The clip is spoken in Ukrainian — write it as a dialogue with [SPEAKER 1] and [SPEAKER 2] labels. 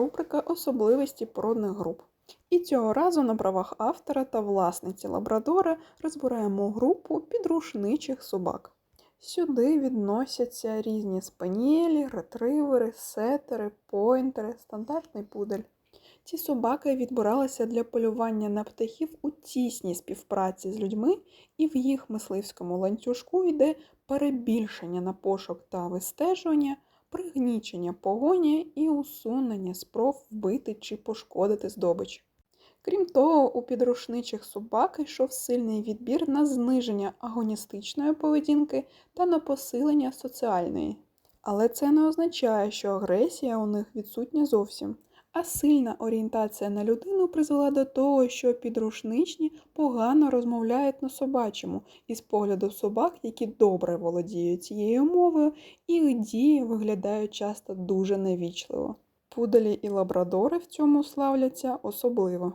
[SPEAKER 1] рубрика Особливості породних груп. І цього разу на правах автора та власниці лабрадора розбираємо групу підрушничих собак. Сюди відносяться різні спаніелі, ретривери, сетери, пойнтери, стандартний пудель. Ці собаки відбиралися для полювання на птахів у тісній співпраці з людьми, і в їх мисливському ланцюжку йде перебільшення на пошук та вистежування, пригнічення погоні і усунення спроб вбити чи пошкодити здобич. Крім того, у підрушничих собак йшов сильний відбір на зниження агоністичної поведінки та на посилення соціальної. Але це не означає, що агресія у них відсутня зовсім. А сильна орієнтація на людину призвела до того, що підрушничні погано розмовляють на собачому із погляду собак, які добре володіють цією мовою, їх дії виглядають часто дуже невічливо. Пуделі і лабрадори в цьому славляться особливо.